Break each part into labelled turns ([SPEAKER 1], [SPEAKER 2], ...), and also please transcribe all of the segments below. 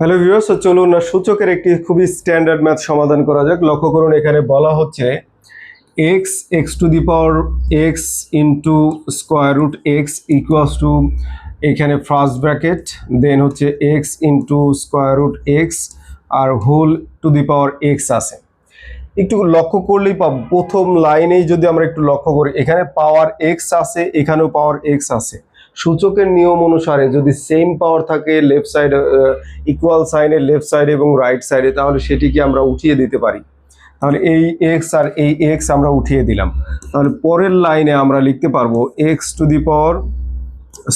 [SPEAKER 1] Hello viewers চলুন না, সূচকের একটি খুবই স্ট্যান্ডার্ড ম্যাথ সমাধান করা যাক। লক্ষ্য করুন, এখানে বলা হচ্ছে x x to the power x into square root x equals to এখানে ফার্স্ট ব্র্যাকেট দেন হচ্ছে x into square root x R whole to the power x আছে। একটু লক্ষ্য করলেই পাব, প্রথম লাইনেই যদি আমরা একটু লক্ষ্য করি, এখানে পাওয়ার এক্স আছে, এখানেও পাওয়ার এক্স আছে। সূচকের নিয়ম অনুসারে যদি সেম পাওয়ার থাকে লেফট সাইড ইকুয়াল সাইনের লেফট সাইডে এবং রাইট সাইডে তাহলে সেটিকে আমরা উঠিয়ে দিতে পারি। তাহলে এই এক্স আর এই এক্স আমরা উঠিয়ে দিলাম। তাহলে পরের লাইনে আমরা লিখতে পারব x to the power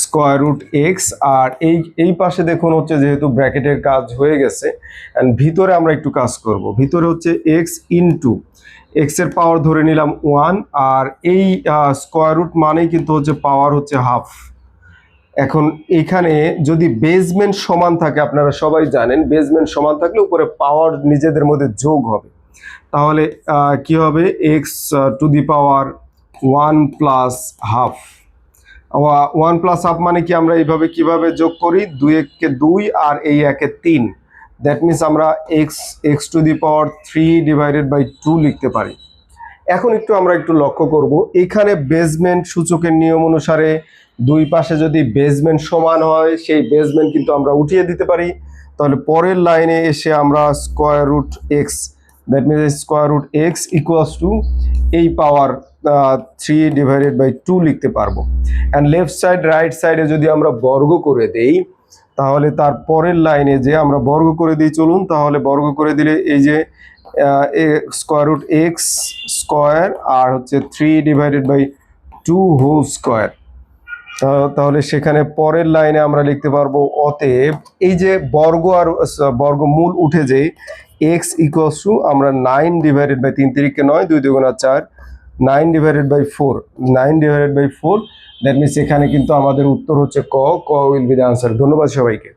[SPEAKER 1] square root x আর এই এই পাশে দেখুন হচ্ছে যেহেতু ব্র্যাকেটের কাজ হয়ে গেছে অ্যান্ড ভিতরে আমরা একটু কাজ করব। ভিতরে হচ্ছে এক্স ইনটু এক্সের পাওয়ার ধরে নিলাম ওয়ান আর এই স্কোয়ার রুট মানেই কিন্তু হচ্ছে পাওয়ার হচ্ছে হাফ এখন এখানে যদি বেসমেন্ট সমান থাকে, আপনারা সবাই জানেন বেসমেন্ট সমান থাকলে উপরে পাওয়ার নিজেদের মধ্যে যোগ হবে। তাহলে কি হবে? X to the power one plus half one plus half মানে কি? আমরা এইভাবে কীভাবে যোগ করি? দুই এককে দুই আর এই একে তিন। দ্যাট মিনস আমরা x x to the power three divided by two লিখতে পারি। এখন একটু আমরা একটু লক্ষ্য করব। এখানে বেসমেন্ট সূচকের নিয়ম অনুসারে দুই পাশে যদি বেসমেন্ট সমান হয়, সেই বেসমেন্ট কিন্তু আমরা উঠিয়ে দিতে পারি। তাহলে পরের লাইনে এসে আমরা square root x that means square root x equals to এই power three divided by two লিখতে পারব। অ্যান্ড লেফট সাইড রাইট সাইডে যদি আমরা বর্গ করে দেই, তাহলে তার পরের লাইনে যে আমরা বর্গ করে দিই, চলুন, তাহলে বর্গ করে দিলে এই যে স্কোয়ার রুট এক্স স্কোয়ার আর হচ্ছে three divided by two whole square তাহলে সেখানে পরের লাইনে আমরা লিখতে পারব অতএব এই যে বর্গ আর বর্গমূল উঠে যে এক্স ইকুয়ালস টু আমরা নাইন ডিভাইডেড বাই তিন তিরিকে নয়, দুই দুগুণা চার nine divided by four nine divided by four that means এখানে কিন্তু আমাদের উত্তর হচ্ছে ক ক উইল বি দ্য আনসার ধন্যবাদ সবাইকে।